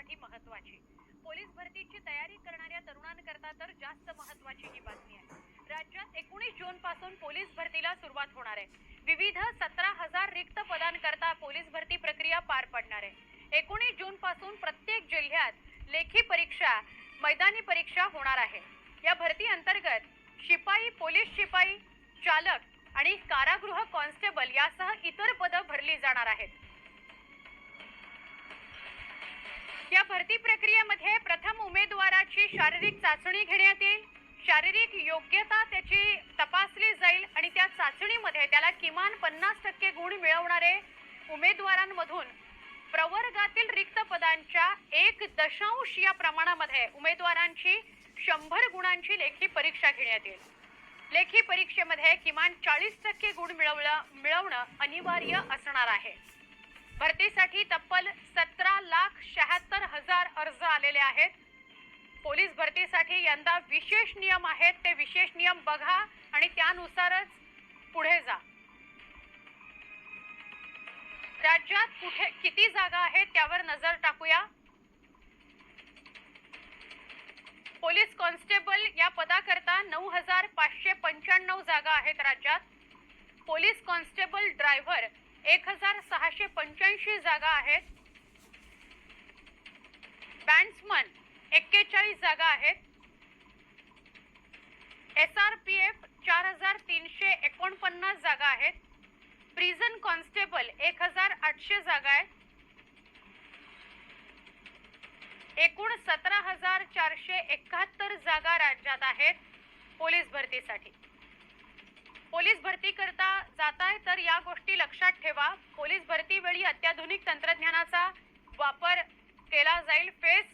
तरुणांसाठी महत्वाची. पोलीस भरतीची तयारी करणाऱ्या तरुणांकरता तर जास्त महत्वाची ही बातमी आहे. राज्यात एकोणीस जून पासून पोलीस भरतीला सुरुवात होणार आहे. विविध सतरा हजार रिक्त पदांकरता पोलीस भरती प्रक्रिया पार पडणार आहे. एकोणीस जून पासून प्रत्येक जिल्ह्यात लेखी परीक्षा मैदानी परीक्षा होणार आहे. या भरती अंतर्गत शिपाई पोलीस शिपाई चालक आणि कारागृह कॉन्स्टेबल यासह इतर पदं भरली जाणार आहेत. या भरती प्रक्रियेमध्ये प्रथम उमेदवाराची शारीरिक चाचणी घेण्यात येईल. शारीरिक योग्यता त्याची तपासली जाईल आणि त्या चाचणीमध्ये त्याला किमान पन्नास टक्के गुण मिळवणारे उमेदवारांमधून प्रवर्गातील रिक्त पदांच्या एक दशांश या प्रमाणामध्ये उमेदवारांची शंभर गुणांची लेखी परीक्षा घेण्यात येईल. लेखी परीक्षेमध्ये किमान चाळीस टक्के गुण मिळवलं मिळवणं अनिवार्य असणार आहे. भरतीसाठी तब्बल सतरा लाख शहात्तर हजार अर्ज आलेले आहेत. पोलीस भरतीसाठी यंदा विशेष नियम आहेत. ते विशेष नियम बघा आणि त्यानुसारच पुढे जा. राज्यात कुठे किती जागा आहेत त्यावर नजर टाकूया. पोलीस कॉन्स्टेबल या पदाकरता नऊ हजार पाचशे पंच्याण्णव जागा आहेत राज्यात. पोलीस कॉन्स्टेबल ड्रायव्हर एक हजार सहाशे पंच्याऐंशी जागा आहेत. बँड्समन एक्केचाळीस जागा आहेत. एस आर पी एफ चार हजार तीनशे एकोणपन्नास जागा आहेत. प्रिझन कॉन्स्टेबल एक हजार आठशे जागा आहेत. एकूण सतरा हजार चारशे एकाहत्तर जागा राज्यात आहेत. पोलीस भरतीसाठी. पोलीस भरती करता जाताय तर या गोष्टी लक्षात ठेवा. पोलीस भरती वेळी अत्याधुनिक तंत्रज्ञानाचा वापर केला जाईल. फेस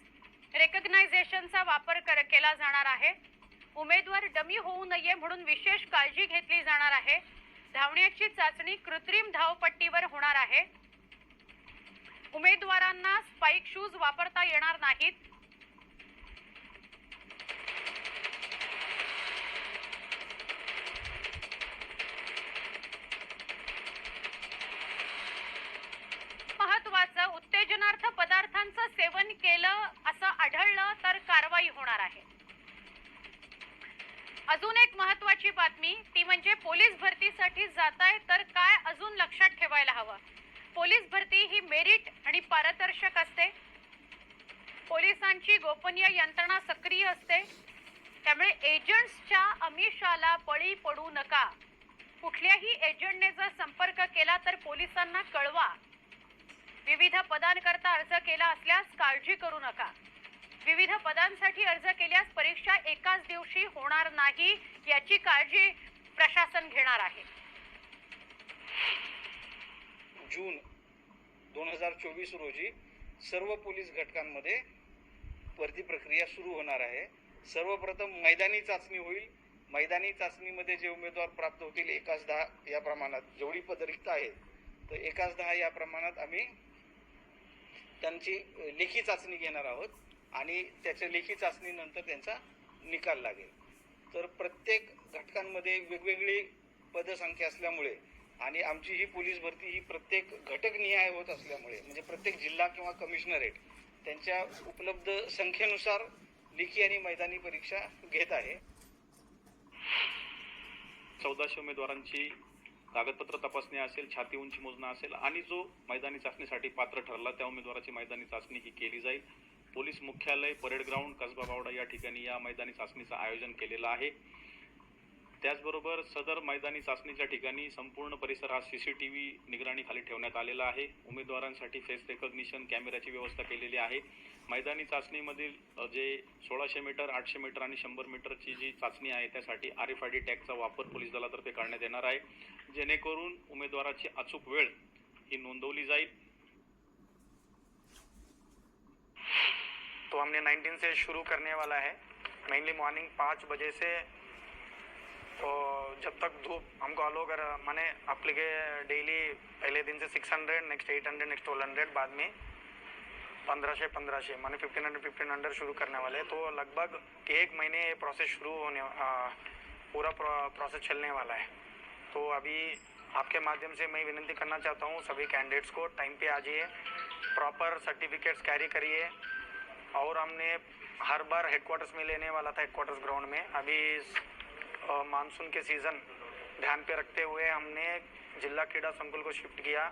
रेकग्नायझेशनचा वापर कर, केला जाणार आहे. उमेदवार डमी होऊ नये म्हणून विशेष काळजी घेतली जाणार आहे. धावण्याची चाचणी कृत्रिम धावपट्टीवर होणार आहे. उमेदवारांना स्पाईक शूज वापरता येणार नाहीत. पदार्थांचं केलं असं आढळलं तर कारवाई होणार आहे. अजून एक महत्वाची बातमी ती म्हणजे पोलीस भरतीसाठी जात आहे तर काय अजून लक्षात ठेवायला हवं? पोलीस भरती ही मेरिट आणि पारदर्शक असते. पोलिसांची गोपनीय यंत्रणा सक्रिय असते. त्यामुळे एजंट्सच्या अमिषाला बळी पडू नका. कुठल्याही एजंटने जर संपर्क केला तर पोलिसांना कळवा. विविध पदांकरता अर्ज केला असल्यास काळजी करू नका. विविध पदांसाठी अर्ज केल्यास परीक्षा एकाच दिवशी होणार नाही याची काळजी प्रशासन घेणार आहे. जून दोन हजार चोवीस रोजी सर्व पोलीस घटकांमध्ये भरती प्रक्रिया सुरू होणार आहे. सर्वप्रथम मैदानी चाचणी होईल. मैदानी चाचणीमध्ये जे उमेदवार प्राप्त होतील एकाच दहा या प्रमाणात. जेवढी पद रिक्त आहेत तर एकाच दहा या प्रमाणात आम्ही त्यांची लेखी चाचणी घेणार आहोत आणि त्याच्या लेखी चाचणीनंतर त्यांचा निकाल लागेल. तर प्रत्येक घटकांमध्ये वेगवेगळी पदसंख्या असल्यामुळे आणि आमची ही पोलीस भरती ही प्रत्येक घटक निहाय होत असल्यामुळे म्हणजे प्रत्येक जिल्हा किंवा कमिशनरेट त्यांच्या उपलब्ध संख्येनुसार लेखी आणि मैदानी परीक्षा घेत आहे. चौदाशे उमेदवारांची कागदपत्र तपासणी असेल छाती उंची मोजणं असेल आणि जो मैदानी चाचणीसाठी पात्र ठरला त्या उमेदवाराची मैदानी चाचणी ही केली जाईल. पोलीस मुख्यालय परेड ग्राउंड कसबा बावडा या ठिकाणी या मैदानी चाचणीचं आयोजन केलेलं आहे. त्याचबरोबर सदर मैदानी चाचणीच्या ठिकाणी संपूर्ण परिसर हा व्ही निगराणीखाली ठेवण्यात आलेला आहे. उमेदवारांसाठी फेस रेकॉग्निशन कॅमेऱ्याची व्यवस्था केलेली आहे. मैदानी चाचणीमधील जे सोळाशे मीटर आठशे मीटर आणि शंभर मीटरची जी चाचणी आहे त्यासाठी आर एफ आय डी टॅगचा वापर पोलीस दलातर्फे करण्यात येणार आहे. जेणेकरून उमेदवाराची अचूक वेळ ही नोंदवली जाईल. तो हमने 19 से शुरू करने वाला है। मेनली मॉर्निंग पाँच बजे से तो जब तक धूप हमको अलो कर माने अप्लीके डेली पहले दिन से 600 नेक्स्ट 800 नेक्स्ट 1200 बाद में पंद्रह से पंद्रह से, मैंने फिफ्टीन हंड्रेड फिफ्टीन हंड्रेड शुरू करने वाले। तो लगभग एक महीने ये प्रोसेस शुरू होने पूरा प्रोसेस चलने वाला है। तो अभी आपके माध्यम से मैं विनती करना चाहता हूँ, सभी कैंडिडेट्स को टाइम पे आ जाइए प्रॉपर सर्टिफिकेट्स कैरी करिए। और हमने हर बार हेडक्वार्टर्स में लेने वाला था हेडक्वार्टर्स ग्राउंड में। अभी मानसून के सीज़न ध्यान पे रखते हुए हमने जिला क्रीड़ा संकुल को शिफ्ट किया।